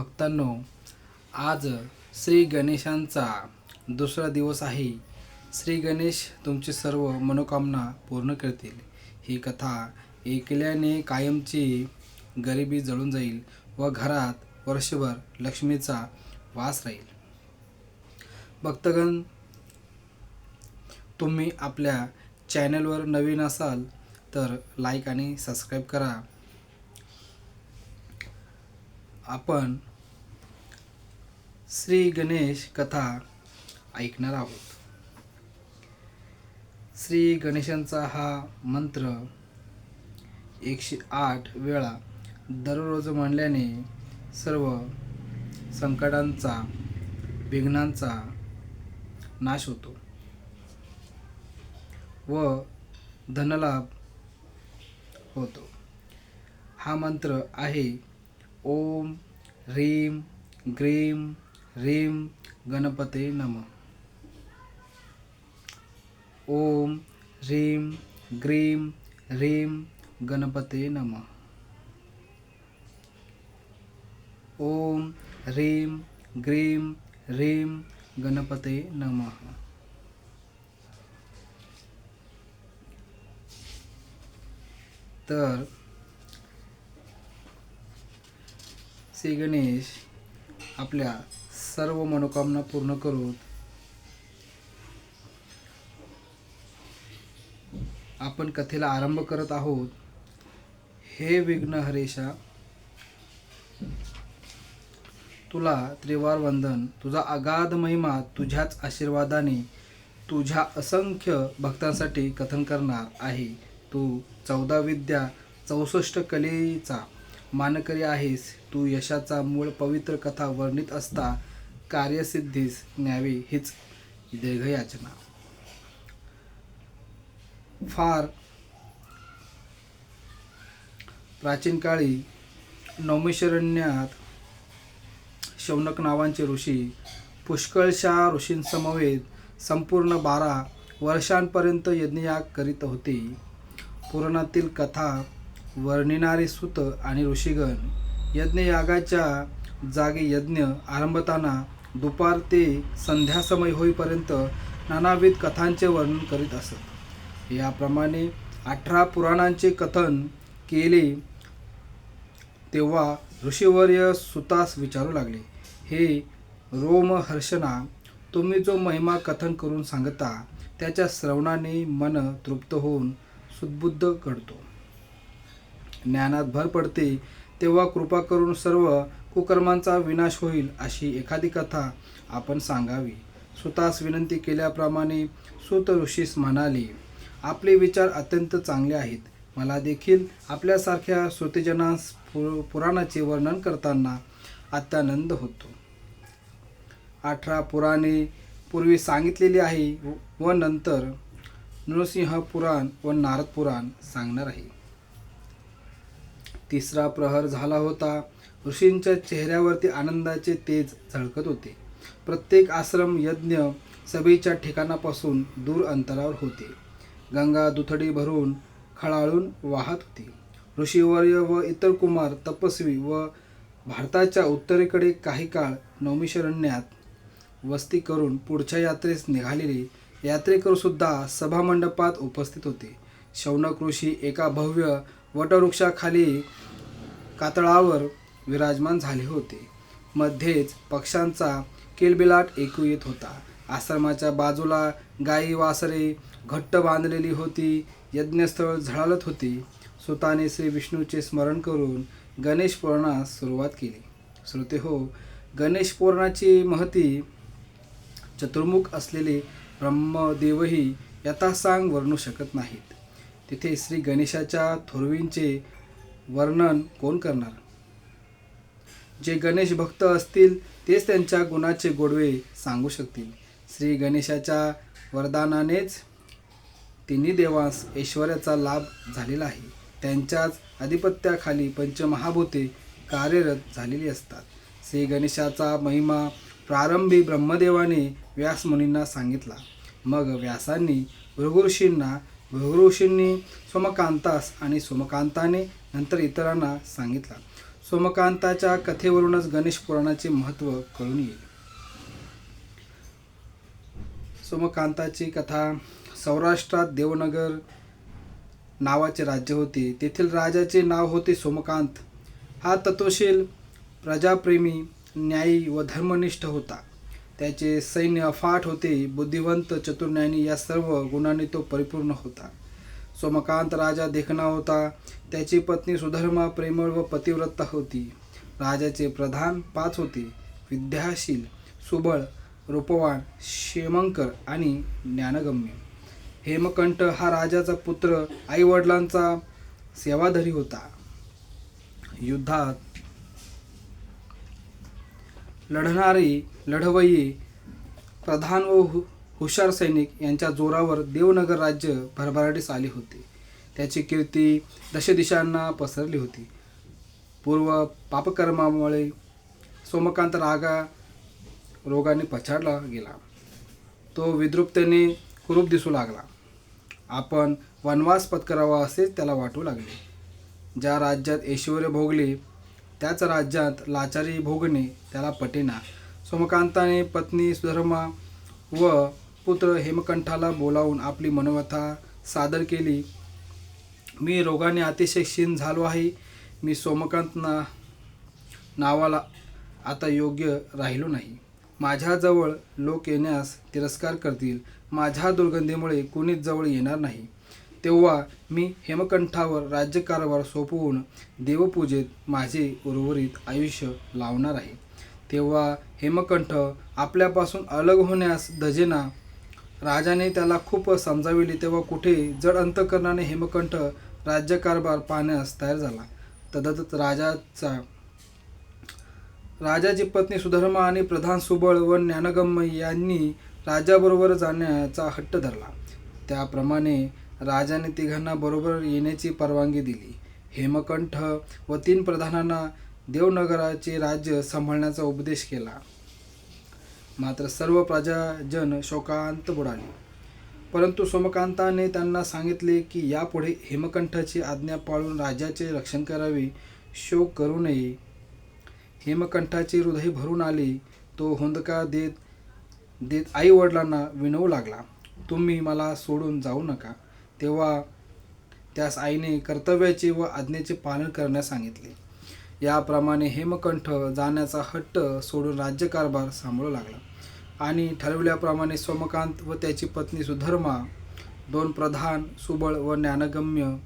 भक्तांनो आज श्री गणेशांचा दुसरा दिवस आहे. श्री गणेश तुमची सर्व मनोकामना पूर्ण करतील. ही कथा ऐकल्याने कायमची गरिबी जळून जाईल व घरात वर्षभर लक्ष्मीचा वास राहील. भक्तगण तुम्ही आपल्या चॅनलवर नवीन असाल तर लाईक आणि सबस्क्राईब करा. आपण श्री गणेश कथा ऐकणार आहोत. श्री गणेशांचा हा मंत्र एकशे आठ वेळा दररोज म्हणल्याने सर्व संकटांचा विघ्नांचा नाश होतो. व धनलाभ होतो. हा मंत्र आहे ओम ह्रीम ग्रीम ह्रीम गणपते नम। ओम ह्रीं ग्रीम ह्रीं गणपते नम। ओम ह्रीम ग्रीम ह्रीम गणपते नमः। तर श्री गणेश आपल्या सर्व मनोकामना पूर्ण करून आपण कथेला आरंभ करत आहोत. हे विघ्न हरेशा तुला त्रिवार वंदन. तुझा अगाध महिमा तुझ्याच आशीर्वादाने तुझ्या असंख्य भक्तांसाठी कथन करणार आहे. तू चौदा विद्या चौसष्ट कलेचा मानकरी आहेस. तू यशाचा मूळ पवित्र कथा वर्णित असता. कार्यसिद्धीस न्यावी हीच दीर्घयाचना. फार प्राचीन काळी नौमिशरण्यात शौनक नावांचे ऋषी पुष्कळशा ऋषींसमवेत संपूर्ण बारा वर्षांपर्यंत यज्ञयाग करीत होते. पुराणातील कथा वर्णिणारे सुत आणि ऋषीगण यज्ञयागाच्या जागी यज्ञ आरंभताना दुपार ते संध्यासमय होईपर्यंत नानाविध कथांचे वर्णन करीत असत. याप्रमाणे अठरा पुराणांचे कथन केले तेव्हा ऋषीवर्य सुतास विचारू लागले. हे रोमहर्षणा तुम्ही जो महिमा कथन करून सांगता त्याच्या श्रवणाने मन तृप्त होऊन सुद्बुद्ध घडतो. ज्ञानात भर पडते तेव्हा कृपा करून सर्व कुकर्मांचा विनाश होईल अशी एखादी कथा आपण सांगावी. सुतास विनंती केल्याप्रमाणे सुत ऋषीस म्हणाले आपले विचार अत्यंत चांगले आहेत. मला देखील आपल्यासारख्या श्रुतीजनास पु पुराणाचे वर्णन करताना अत्यानंद होतो. अठरा पुराणे पूर्वी सांगितलेली आहे व नंतर नृसिंह पुराण व नारद पुराण सांगणार आहे. तिसरा प्रहर झाला होता. ऋषींच्या चेहऱ्यावरती आनंदाचे तेज झळकत होते. प्रत्येक आश्रम यज्ञ सभेच्या ठिकाणापासून दूर अंतरावर होते. गंगा दुथडी भरून खळाळून वाहत होती. ऋषीवर्य व इतर कुमार तपस्वी व भारताच्या उत्तरेकडे काही काळ नौमिशरण्यात वस्ती करून पुढच्या यात्रेस निघालेले यात्रेकरूसुद्धा सभामंडपात उपस्थित होते. शौनक ऋषी एका भव्य वटवृक्षाखाली कातळावर विराजमान झाले होते. मध्येच पक्ष्यांचा किलबिलाट ऐकू येत होता. आश्रमाच्या बाजूला गाई वासरे घट्ट बांधलेली होती. यज्ञस्थळ झळालत होती. सुताने श्री विष्णूचे स्मरण करून गणेशपोराणास सुरुवात केली. श्रोते हो गणेश महती चतुर्मुख असलेले ब्रह्मदेवही यथासांग वर्णू शकत नाहीत. तिथे श्री गणेशाच्या थोरवींचे वर्णन कोण करणार? जे गणेश भक्त असतील तेच त्यांच्या गुणाचे गोडवे सांगू शकतील. श्री गणेशाच्या वरदानानेच तिन्ही देवांस ऐश्वर्याचा लाभ झालेला आहे. त्यांच्याच अधिपत्याखाली पंचमहाभूते कार्यरत झालेली असतात. श्री गणेशाचा महिमा प्रारंभी ब्रह्मदेवाने व्यासमुनींना सांगितला. मग व्यासांनी भृगुऋषींना भृगुऋषींनी सोमकांतास आणि सोमकांताने नंतर इतरांना सांगितला. सोमकांताच्या कथेवरूनच गणेश पुराणाचे महत्त्व कळून येईल. सोमकांताची कथा सौराष्ट्रात देवनगर नावाचे राज्य होते. तेथील राजाचे नाव होते सोमकांत. हा तत्वशील प्रजाप्रेमी न्यायी व धर्मनिष्ठ होता. त्याचे सैन्य अफाट होते. बुद्धिवंत चतुर्ज्ञानी या सर्व गुणांनी तो परिपूर्ण होता. सोमकांत राजा देखणा होता. त्याची पत्नी सुधर्मा प्रेमळ व पतिव्रता होती. राजाचे प्रधान पाच होते. विद्याशील सुबळ रूपवान क्षेमंकर आणि ज्ञानगम्य. हेमकंठ हा राजाचा पुत्र आईवडिलांचा सेवाधरी होता. युद्धात लढणारी लढवय्ये प्रधान व हुशार सैनिक यांच्या जोरावर देवनगर राज्य भरभराटीस आले होते. त्याची कीर्ती दशदिशांना पसरली होती. पूर्व पापकर्मामुळे सोमकांत रागा रोगाने पछाडला गेला. तो विद्रुपतेने कुरूप दिसू लागला. आपण वनवास पत्करावा असेच त्याला वाटू लागले. ज्या राज्यात ऐश्वर भोगले त्याच राज्यात लाचारी भोगणे त्याला पटेना. सोमकांताने पत्नी सुधर्मा व पुत्र हेमकंठाला बोलावून आपली मनोवथा सादर केली. मी रोगाने अतिशय क्षीण झालो आहे. मी सोमकांत ना नावाला आता योग्य राहिलो नाही. माझ्याजवळ लोक येण्यास तिरस्कार करतील. माझ्या दुर्गंधीमुळे कोणीच जवळ येणार नाही. तेव्हा मी हेमकंठावर राज्यकारभार सोपवून देवपूजेत माझे उर्वरित आयुष्य लावणार आहे. तेव्हा हेमकंठ आपल्यापासून अलग होण्यास धजेना राजाने त्याला खूप समजाविले तेव्हा कुठे जड अंतकरणाने हेमकंठ राज्यकारभार पाहण्यास तयार झाला. तदातच राजाचा राजाची पत्नी सुधर्मा आणि प्रधान सुबळ व ज्ञानगम्य यांनी राजाबरोबर जाण्याचा हट्ट धरला. त्याप्रमाणे राजाने तिघांना बरोबर येण्याची परवानगी दिली. हेमकंठ व तीन प्रधानांना देवनगराचे राज्य सांभाळण्याचा उपदेश केला. मात्र सर्व प्रजाजन शोकांत बुडाले. परंतु सोमकांताने त्यांना सांगितले की यापुढे हेमकंठाची आज्ञा पाळून राजाचे रक्षण करावे शोक करू नये. हेमकंठाचे हृदय भरून आले तो हुंदका देत देत आई वडिलांना विनवू लागला. तुम्ही मला सोडून जाऊ नका. तेव्हा त्यास आईने कर्तव्याचे व आज्ञेचे पालन करण्यास सांगितले. याप्रमाणे हेमकंठ जाण्याचा हट्ट सोडून राज्यकारभार सांभाळू लागला. आणि ठरवल्याप्रमाणे सोमकांत व त्याची पत्नी सुधर्मा दोन प्रधान सुबळ व ज्ञानगम्य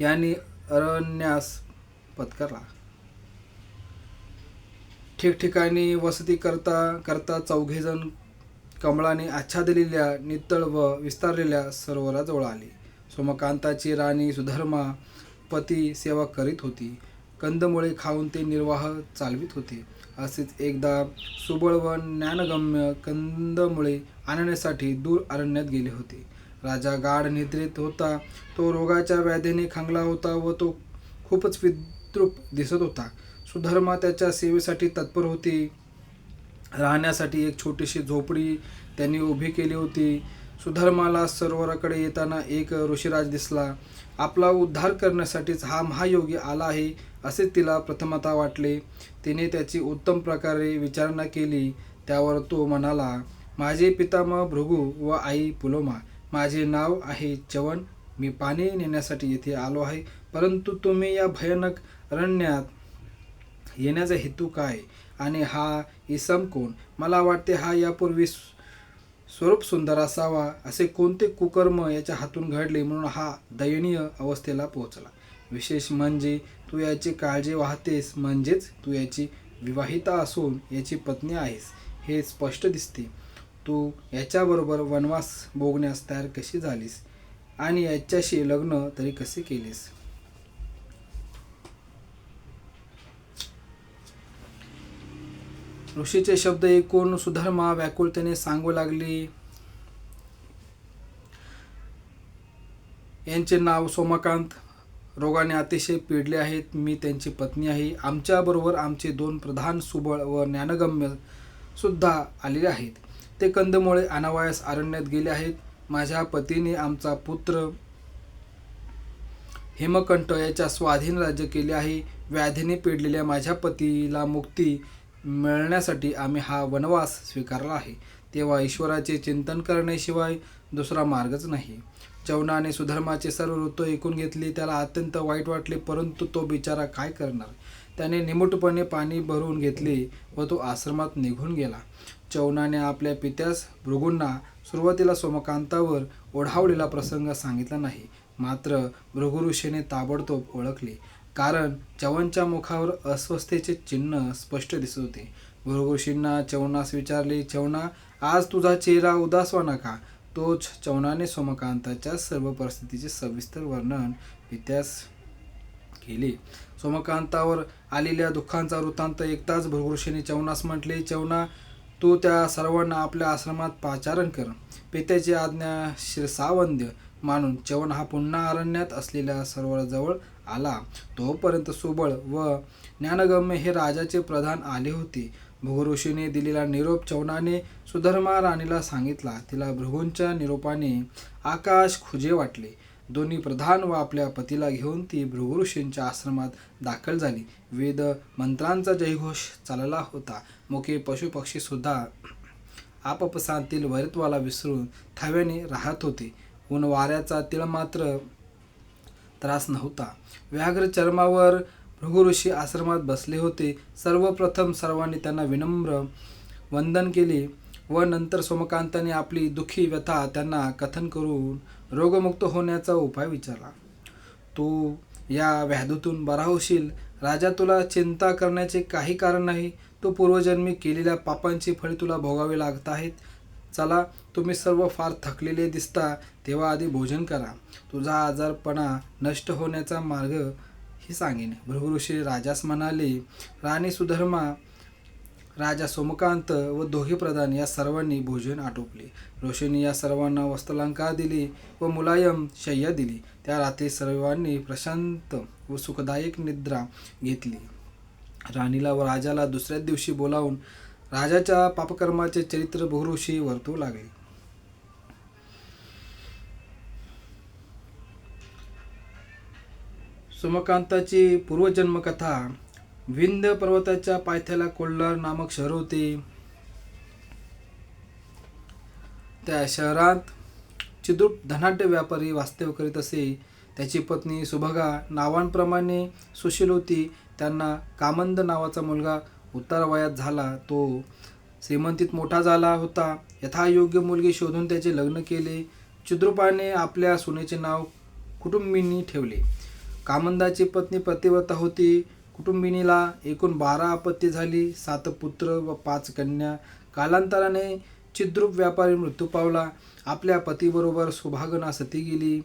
यांनी अरण्यास पत्करला. ठिकठिकाणी वसती करता करता चौघेजण कमळाने आच्छादलेल्या नितळ व विस्तारलेल्या सरोवराजवळ आले. सोमकांताची राणी सुधर्मा पती सेवा करीत होती. कंदमुळे खाऊन ते निर्वाह चालवित होते. असेच एकदा सुबळ व ज्ञानगम्य कंदमुळे आणण्यासाठी दूर अरण्यात गेले होते. राजा गाढ निद्रेत होता. तो रोगाच्या व्याधीने खांगला होता व तो खूपच विद्रूप दिसत होता. सुधर्मा त्याच्या सेवेसाठी तत्पर होती. राहण्यासाठी एक छोटीशी झोपडी त्यांनी उभी केली होती. सुधर्माला सरोवराकडे येताना एक ऋषीराज दिसला. आपला उद्धार करण्यासाठीच हा महायोगी आला आहे. असे तिला प्रथमतः वाटले. तिने त्याची उत्तम प्रकारे विचारणा केली. त्यावर तो म्हणाला माझे पितामह भृगू व आई पुलोमा माझे नाव आहे चवन. मी पाणी नेण्यासाठी येथे आलो आहे. परंतु तुम्ही या भयानक अरण्यात येण्याचा हेतू काय? आणि हा इसम कोण? मला वाटते हा यापूर्वी स्वरूप सुंदर असावा. असे कोणते कुकर्म याच्या हातून घडले म्हणून हा दयनीय अवस्थेला पोहोचला. विशेष म्हणजे तू याची काळजी वाहतेस म्हणजेच तू याची विवाहिता असून याची पत्नी आहेस हे स्पष्ट दिसते. तू याच्याबरोबर वनवास भोगण्यास तयार कशी झालीस? आणि याच्याशी लग्न तरी कसे केलेस? ऋषीचे शब्द ऐकून सुधर्मा व्याकुळतेने सांगू लागली यांचे नाव सोमकांत रोगाने अतिशय पिडले आहेत. मी त्यांची पत्नी आहे. आमच्याबरोबर आमचे दोन प्रधान सुबळ व ज्ञानगम्य सुद्धा आलेले आहेत. ते कंदमुळे अनावयास अरण्यात गेले आहेत. माझ्या पतीने आमचा पुत्र हेमकंठ याच्या स्वाधीन राज्य केले आहे. व्याधीने पेडलेल्या माझ्या पतीला मुक्ती मिळण्यासाठी आम्ही हा वनवास स्वीकारला आहे. तेव्हा ईश्वराचे चिंतन करण्याशिवाय दुसरा मार्गच नाही. जवनाने सुधर्माचे सर्व वृत्त ऐकून घेतले त्याला अत्यंत वाईट वाटले परंतु तो बिचारा काय करणार? त्याने निमूटपणे पाणी भरून घेतले व तो आश्रमात निघून गेला. चौनाने आपल्या पित्यास भृगूंना सुरुवातीला सोमकांतावर ओढावलेला प्रसंग सांगितला नाही मात्र भृगु ऋषीने ताबडतोब ओळखले. कारण चवनच्या मुखावर अस्वस्थतेचे चिन्ह स्पष्ट दिसत होते. भृगु ऋषींना चवनास विचारले चवना आज तुझा चेहरा उदासवाना का तोच चौनाने सोमकांताच्या सर्व परिस्थितीचे सविस्तर वर्णन इतिहास केले. सोमकांतावर आलेल्या दुःखांचा वृत्तांत एकताच भृगुऋषीने चवनास म्हटले. चवना तू त्या सर्वांना आपल्या आश्रमात पाचारण कर. पित्याची आज्ञा शिरसावंद्य मानून चवन हा पुन्हा अरण्यात असलेल्या सरोवराजवळ आला. तोपर्यंत सुबळ व ज्ञानगम्य हे राजाचे प्रधान आले होते. भृगुऋषीने दिलेला निरोप चवनाने सुधर्मा राणीला सांगितला. तिला भृगूंच्या निरोपाने आकाश खुजे वाटले. दोन्ही प्रधान व आपल्या पतीला घेऊन ती भृगुऋषींच्या आश्रमात दाखल झाली. वेद मंत्रांचा जयघोष चालला होता. मोके पशुपक्षीसुद्धा आपापसांतील वैरत्वाला विसरून थव्याने राहत होते. ऊन वाऱ्याचा तिळ मात्र त्रास नव्हता. व्याघ्र चर्मावर भृगुऋषी आश्रमात बसले होते. सर्वप्रथम सर्वांनी त्यांना विनम्र वंदन केले व नंतर सोमकांताने आपली दुःखी व्यथा त्यांना कथन करून रोगमुक्त होण्याचा उपाय विचारला. तू या व्याधूतून बरा होशील. राजा तुला चिंता करण्याचे काही कारण नाही. तू पूर्वजन्मी केलेल्या पापांची फळे तुला भोगावी लागत आहेत. चला तुम्ही सर्व फार थकलेले दिसता. तेव्हा आधी भोजन करा. तुझा आजारपणा नष्ट होण्याचा मार्ग ही सांगेन. भृगुऋषी राजास म्हणाले राणी सुधर्मा राजा सोमकांत व दोघे प्रधान या सर्वांनी भोजन आटोपले. ऋषींनी या सर्वांना वस्त्रलंकार दिली व मुलायम शय्या दिली. त्या रात्री सर्वांनी प्रशांत व सुखदायक निद्रा घेतली. राणीला व राजाला दुसऱ्याच दिवशी बोलावून राजाच्या पापकर्माचे चरित्र भूऋषी वर्तू लागले. सोमकांताची पूर्वजन्मकथा. विंध्य पर्वताच्या पायथ्याला कोल्हार नामक शहर होते. त्या शहरात चिद्रूप धनाढ्य व्यापारी वास्तव्य करीत असे. त्याची पत्नी सुभगा नावांप्रमाणे सुशील होती. त्यांना कामंद नावाचा मुलगा उतार वयात झाला. तो श्रीमंतीत मोठा झाला होता. यथायोग्य मुलगी शोधून त्याचे लग्न केले. चिद्रूपाने आपल्या सुनेचे नाव कुटुंबिनी ठेवले. कामंदाची पत्नी प्रतिव्रता होती. कुटुंबिनीला एकूण बारा आपत्ती झाली. सात पुत्र व पाच कन्या. कालांतराने चिद्रूप व्यापारी मृत्यू पावला. आपल्या पतीबरोबर सुभागना सती गेली.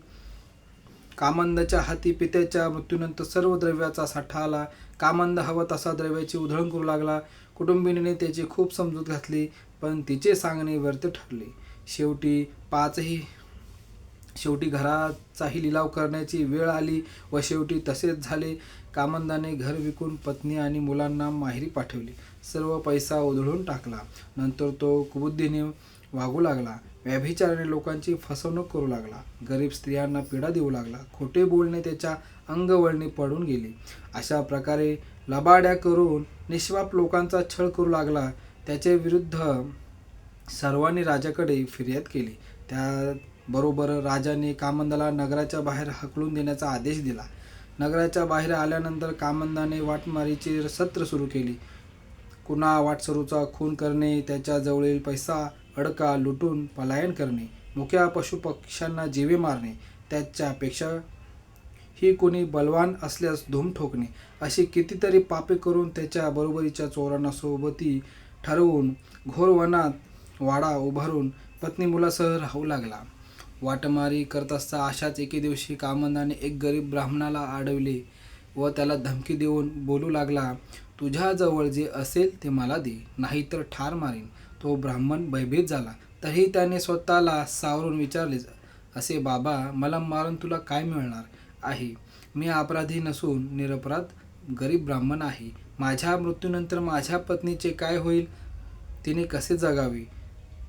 कामंदाच्या हाती पित्याच्या मृत्यूनंतर सर्व द्रव्याचा साठा आला. कामंद हवा तसा द्रव्याची उधळण करू लागला. कुटुंबिनीने त्याची खूप समजूत घातली पण तिचे सांगणे व्यर्थ ठरले. शेवटी पाचही शेवटी घराचाही लिलाव करण्याची वेळ आली व शेवटी तसेच झाले. कामंदाने घर विकून पत्नी आणि मुलांना माहेरी पाठवली. सर्व पैसा उधळून टाकला. नंतर तो कुबुद्धीने वागू लागला. व्याभिचाराने लोकांची फसवणूक करू लागला. गरीब स्त्रियांना पीडा देऊ लागला. खोटे बोलणे त्याच्या अंगवळणी पडून गेली. अशा प्रकारे लबाड्या करून निष्पाप लोकांचा छळ करू लागला. त्याच्या विरुद्ध सर्वांनी राजाकडे फिर्याद केली. त्या बरोबर राजाने कामंदाला नगराच्या बाहेर हकलून देण्याचा आदेश दिला. नगराच्या बाहेर आल्यानंतर कामंदाने वाटमारीचे सत्र सुरू केले. कुणा वाटसरूचा खून करणे त्याच्याजवळील पैसा अडका लुटून पलायन करणे मुख्या पशुपक्ष्यांना जीवे मारणे त्याच्यापेक्षा ही कोणी बलवान असल्यास धूम ठोकणे अशी कितीतरी पापे करून त्याच्या बरोबरीच्या चोरांना सोबती ठरवून घोर वनात वाडा उभारून पत्नी मुलासह राहू लागला. वाटमारी करत असता अशाच एके दिवशी कामंदाने एक गरीब ब्राह्मणाला अडवले व त्याला धमकी देऊन बोलू लागला तुझ्याजवळ जे असेल ते मला दे नाहीतर ठार मारीन. तो ब्राह्मण भयभीत झाला. तरीही त्याने स्वतःला सावरून विचारले असे बाबा मला मारून तुला काय मिळणार आहे? मी अपराधी नसून निरपराध गरीब ब्राह्मण आहे. माझ्या मृत्यूनंतर माझ्या पत्नीचे काय होईल? तिने कसे जगावे?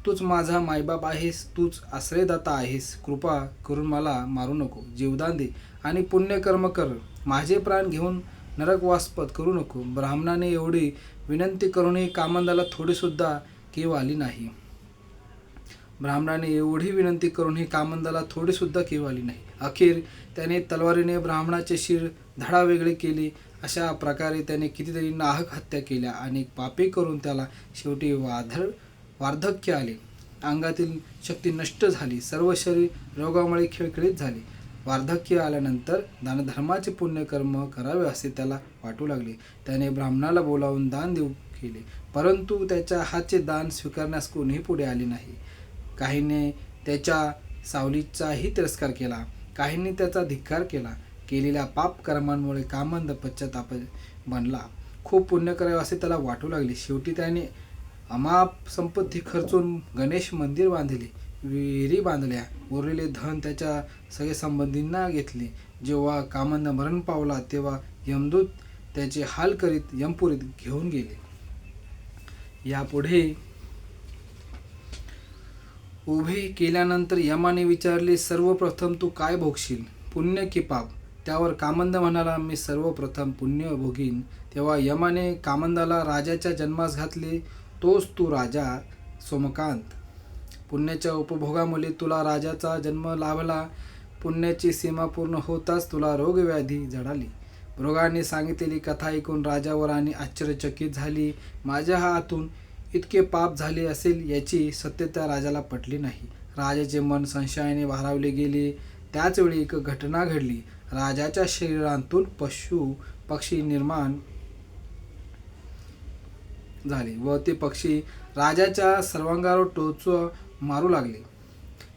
तूच माझा मायबाप आहेस तूच आश्रयदाता आहेस. कृपा करून मला मारू नको जीवदान दे आणि पुण्यकर्म कर. माझे प्राण घेऊन नरकवासपत करू नको. ब्राह्मणाने एवढी विनंती करूनही कामंदाला थोडीसुद्धा केव आली नाही. ब्राह्मणाने एवढी विनंती करूनही कामंदाला थोडीसुद्धा केव आली नाही. अखेर त्याने तलवारीने ब्राह्मणाचे शिर धडा वेगळे केले. अशा प्रकारे त्याने कितीतरी नाहक हत्या केल्या आणि पापे करून त्याला शेवटी वाधळ वार्धक्य आले. अंगातील शक्ती नष्ट झाली. सर्व शरीर रोगामुळे खिळखिळीत झाले. वार्धक्य आल्यानंतर दानधर्माचे पुण्यकर्म करावे असे त्याला वाटू लागले. त्याने ब्राह्मणाला बोलावून दान देऊ केले. परंतु त्याच्या हातचे दान स्वीकारण्यास कोणीही पुढे आले नाही. काहींनी त्याच्या सावलीचाही तिरस्कार केला. काहींनी त्याचा धिक्कार केला. केलेल्या पाप कर्मांमुळे कामंद पश्चाताप बनला. खूप पुण्य करावे असे त्याला वाटू लागले. शेवटी त्याने अमाप संपत्ती खर्चून गणेश मंदिर बांधले. विहिरी बांधल्या. उरलेले धन त्याच्या सगळे संबंधींना घेतले. जेव्हा कामंद मरण पावला तेव्हा यमदूत त्याचे हाल करीत यमपुरीत घेऊन गेले. यापुढे उभे केल्यानंतर यमाने विचारले सर्वप्रथम तू काय भोगशील? पुण्य की पाप? त्यावर कामंद म्हणाला मी सर्वप्रथम पुण्य भोगीन. तेव्हा यमाने कामंदाला राजाच्या जन्मास घातले. तोच तू राजा सोमकांत. पुण्याच्या उपभोगामुळे तुला राजाचा जन्म लाभला. पुण्याची सीमा पूर्ण होताच तुला रोगव्याधी जडाली. मृगाने सांगितलेली कथा ऐकून राजावर आणि आश्चर्यचकित झाली. माझ्या हातून इतके पाप झाले असेल याची सत्यता राजाला पटली नाही. राजाचे मन संशयाने भारावले गेले. त्याचवेळी एक घटना घडली. राजाच्या शरीरांतून पशु पक्षी निर्माण झाले व ते पक्षी राजाच्या सर्वांगावर टोच मारू लागले.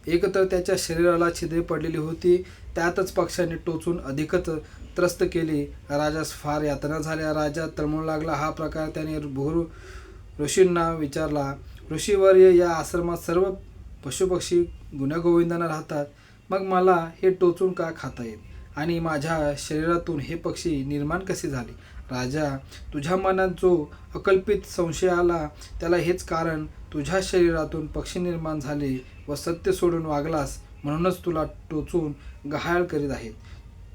एक तर त्याच्या शरीराला छिद्रे पडलेली होती त्यातच पक्षाने टोचून अधिकच त्रस्त केले. राजास फार यातना झाल्या. राजा तळमळू लागला. हा प्रकार त्याने भूर ऋषींना विचारला. ऋषीवर्य या आश्रमात सर्व पशुपक्षी गुण्यागोविंदांना राहतात. मग मला हे टोचून का खाता येत? आणि माझ्या शरीरातून हे पक्षी निर्माण कसे झाले? राजा तुझ्या मनात जो अकल्पित संशय आला त्याला हेच कारण तुझ्या शरीरातून पक्षी निर्माण झाले व सत्य सोडून वागलास म्हणूनच तुला टोचून गहाळ करीत आहेत.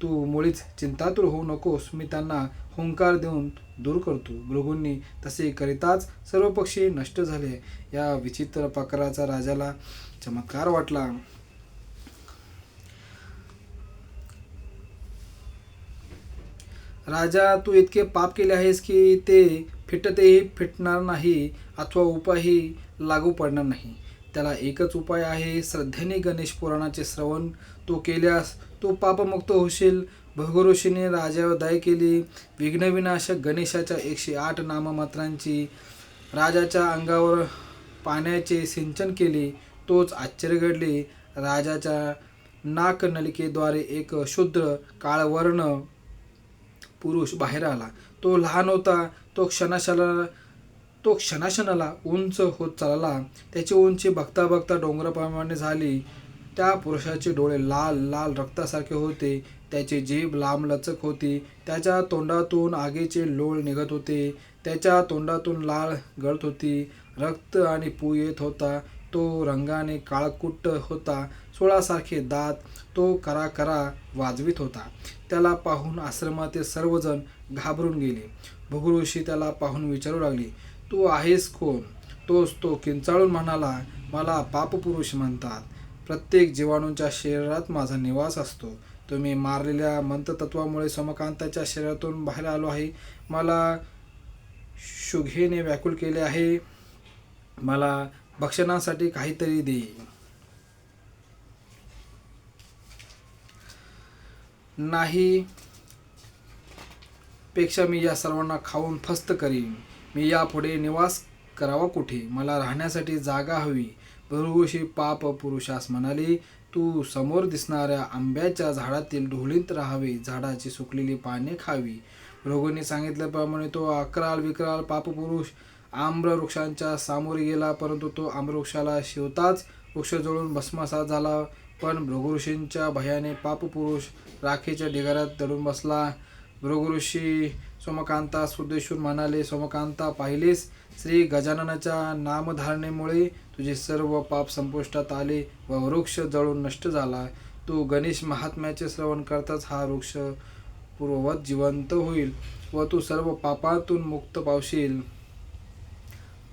तू मुळीच चिंतातूर होऊ नकोस मी त्यांना हुंकार देऊन दूर करतो. भृगूंनी तसे करीताच सर्व पक्षी नष्ट झाले. या विचित्र प्रकाराचा राजाला चमत्कार वाटला. राजा तू इतके पाप केले आहेस की ते फिटतेही फिटणार नाही अथवा उपायही लागू पडणार नाही. त्याला एकच उपाय आहे श्रद्धेने गणेश पुराणाचे श्रवण. तो केल्यास तो पापमुक्त होशील. भगुऋषीने राजावर दय केली. विघ्नविनाशक गणेशाच्या एकशे आठ नाममात्रांची राजाच्या अंगावर पाण्याचे सिंचन केले. तोच आश्चर्य घडले. राजाच्या नाकनलिकेद्वारे एक शुद्र काळवर्ण पुरुष बाहेर आला. तो लहान होता तो क्षणाशाला तो क्षणाक्षणाला उंच होत चालला. त्याची उंची बघता बघता डोंगराप्रमाणे झाली. त्या पुरुषाचे डोळे लाल लाल रक्तासारखे होते. त्याची जीभ लांब लचक होती. त्याच्या तोंडातून आगीचे लोळ निघत होते. त्याच्या तोंडातून लाळ गळत होती. रक्त आणि पू येत होता. तो रंगाने काळकुट्ट होता. सोळासारखे दात तो करा करा वाजवीत होता. त्याला पाहून आश्रमातील सर्वजण घाबरून गेले. भृगुऋषी त्याला पाहून विचारू लागले तू आहेस कोण? तोच तो किंचाळून म्हणाला मला पापपुरुष म्हणतात. प्रत्येक जीवाणूंच्या शरीरात माझा निवास असतो. तुम्ही मारलेल्या मंत्रतत्वामुळे समकांताच्या शरीरातून बाहेर आलो आहे. मला शुघेने व्याकुल केले आहे. मला भक्षणासाठी काहीतरी दे. नाही पेक्षा मी या सर्वांना खाऊन फस्त करीन. मी यापुढे निवास करावा कुठे? मला राहण्यासाठी जागा हवी. भृगुशी पाप पुरुषास म्हणाले तू समोर दिसणाऱ्या आंब्याच्या झाडातील ढोलीत राहावे. झाडाची सुकलेली पाने खावी. भृगूने सांगितल्याप्रमाणे तो अकराल विकराल पापपुरुष आम्र वृक्षांच्या सामोरे गेला परंतु तो आम्रवृक्षाला शिवताच वृक्ष जळून भस्मासा झाला. पण भृगुऋषींच्या भयाने पापपुरुष राखेच्या ढिगाऱ्यात दडून बसला. भृगुऋषी सोमकांता सुदेश्वर म्हणाले सोमकांता पाहिलेस? श्री गजाननाच्या नामधारणेमुळे तुझे सर्व पाप संपुष्टात आले व वृक्ष जळून नष्ट झाला. तू गणेश महात्म्याचे श्रवण करताच हा वृक्ष पूर्ववत जिवंत होईल व तू सर्व पापातून मुक्त पावशील.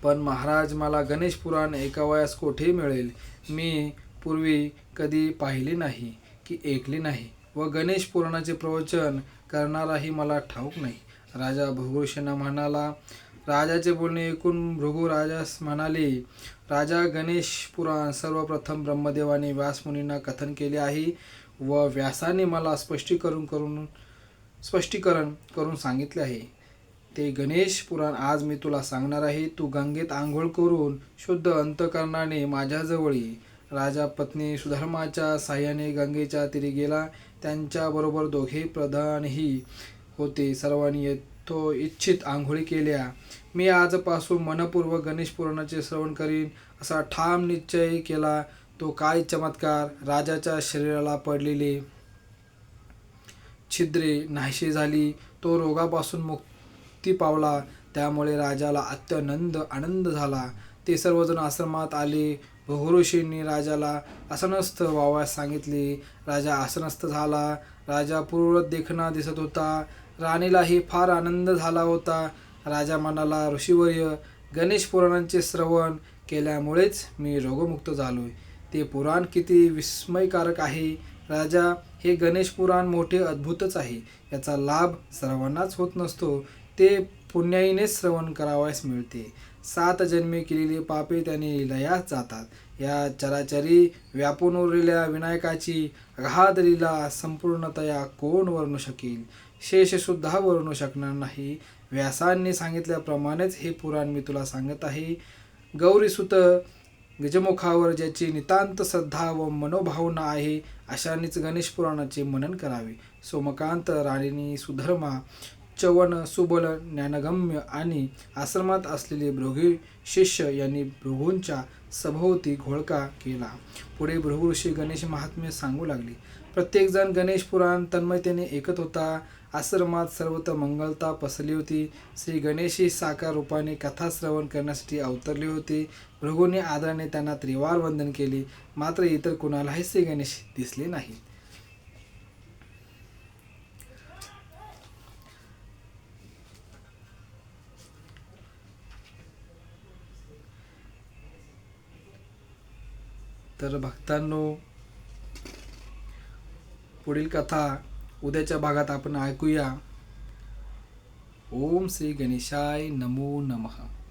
पण महाराज मला गणेश पुराण ऐकावयास कोठे मिळेल मी पूर्वी कधी पाहिले नाही की ऐकले नाही व गणेश पुराणाचे प्रवचन करणाराही मला ठाऊक नाही. राजा भृगुषणा म्हणाला राजाचे बोलणे ऐकून भृगू राजास म्हणाले राजा गणेश पुराण सर्वप्रथम ब्रह्मदेवाने व्यासमुनींना कथन केले आहे व व्यासाने मला स्पष्टीकरण करून स्पष्टीकरण करून सांगितले आहे. ते गणेश पुराण आज मी तुला सांगणार आहे. तू गंगेत आंघोळ करून शुद्ध अंतकरणाने माझ्याजवळ. ये राजा पत्नी सुधर्माच्या साह्याने गंगेच्या तीरी गेला. त्यांच्याबरोबर दोघे प्रधानही होते. सर्वांनी येतो इच्छित आंघोळी केल्या. मी आजपासून मनपूर्वक गणेश पुराणाचे श्रवण करीन असा ठाम निश्चय केला. तो काय चमत्कार! राजाच्या शरीराला पडलेले छिद्रे नाहीशी झाली. तो रोगापासून मुक्त पावला. त्यामुळे राजाला अत्यनंद आनंद झाला. ते सर्वजण आश्रमात आले. भगुऋषींनी राजाला आसनस्थ व्हावयास सांगितले. राजा आसनस्थ झाला. राजा पूर्व देखणा दिसत होता. राणीलाही फार आनंद झाला होता. राजा म्हणाला ऋषीवर्य गणेश पुराणांचे श्रवण केल्यामुळेच मी रोगमुक्त झालोय. ते पुराण किती विस्मयकारक आहे. राजा हे गणेश पुराण मोठे अद्भुतच आहे. याचा लाभ सर्वांनाच होत नसतो. ते पुण्याईनेच श्रवण करावयास मिळते. सात जन्मे केलेली पापे त्याने लयास जातात. या चराचरी व्यापून उरलेल्या विनायकाची घात लीला संपूर्णतया कोण वर्णू शकेल? शेषसुद्धा वर्णू शकणार नाही. व्यासांनी सांगितल्याप्रमाणेच हे पुराण मी तुला सांगत आहे. गौरीसुत गजमुखावर ज्याची नितांत श्रद्धा व मनोभावना आहे अशानेच गणेश पुराणाचे मनन करावे. सोमकांत राणीनी सुधर्मा चवन सुबल ज्ञानगम्य आणि आश्रमात असलेले भृगी शिष्य यांनी भृगूंच्या सभोवती घोळका केला. पुढे भृगुषी ऋषी गणेश महात्म्य सांगू लागले. प्रत्येकजण गणेश पुराण तन्मयतेने ऐकत होता. आश्रमात सर्वत्र मंगलता पसरली होती. श्री गणेशी साकार रूपाने कथा श्रवण करण्यासाठी अवतरले होते. भृगूने आदराने त्यांना त्रिवार वंदन केले. मात्र इतर कुणालाही श्री गणेश दिसले नाही तर भक्तांनो पुढील कथा उद्याच्या भागात आपण ऐकूया. ओम श्री गणेशाय नमो नमः.